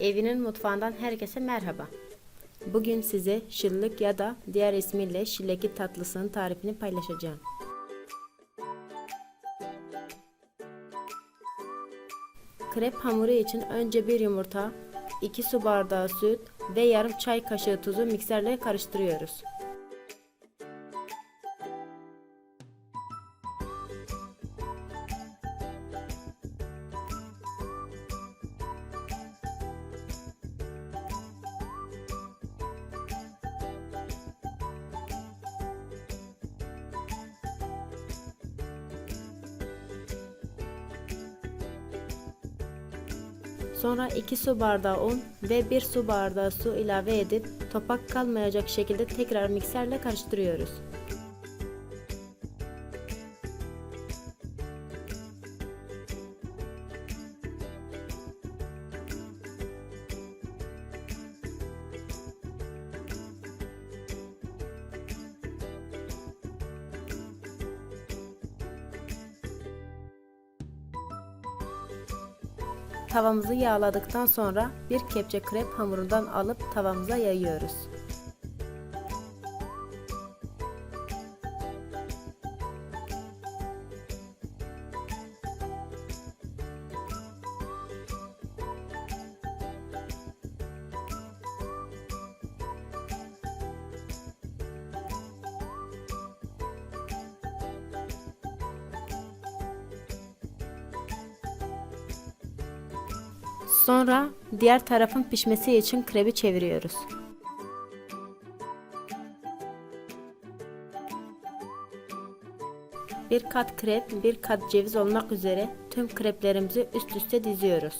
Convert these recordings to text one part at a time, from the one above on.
Evinin mutfağından herkese merhaba. Bugün size şıllık ya da diğer ismiyle şilleki tatlısının tarifini paylaşacağım. Krep hamuru için önce bir yumurta, 2 su bardağı süt ve yarım çay kaşığı tuzu mikserle karıştırıyoruz. Sonra 2 su bardağı un ve 1 su bardağı su ilave edip topak kalmayacak şekilde tekrar mikserle karıştırıyoruz. Tavamızı yağladıktan sonra bir kepçe krep hamurundan alıp tavamıza yayıyoruz. Sonra diğer tarafın pişmesi için krebi çeviriyoruz. Bir kat krep, bir kat ceviz olmak üzere tüm kreplerimizi üst üste diziyoruz.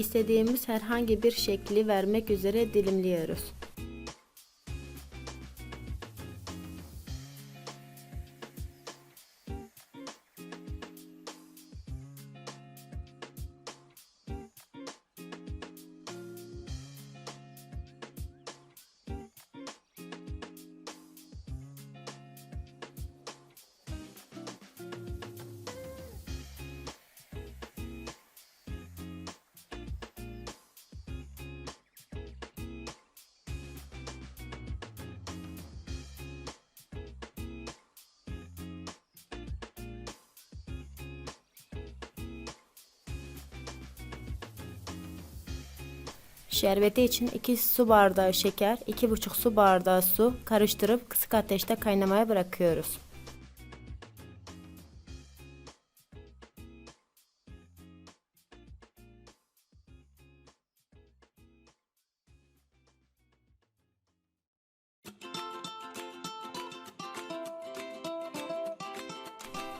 İstediğimiz herhangi bir şekli vermek üzere dilimliyoruz. Şerbeti için 2 su bardağı şeker, 2,5 su bardağı su karıştırıp kısık ateşte kaynamaya bırakıyoruz.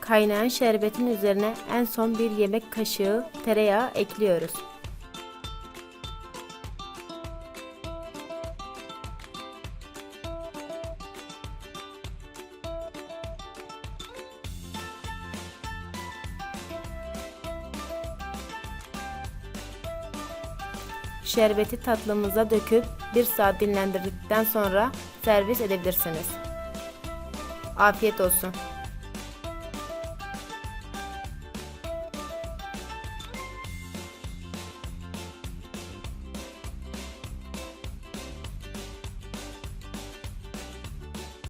Kaynayan şerbetin üzerine en son bir yemek kaşığı tereyağı ekliyoruz. Şerbeti tatlımıza döküp 1 saat dinlendirdikten sonra servis edebilirsiniz. Afiyet olsun.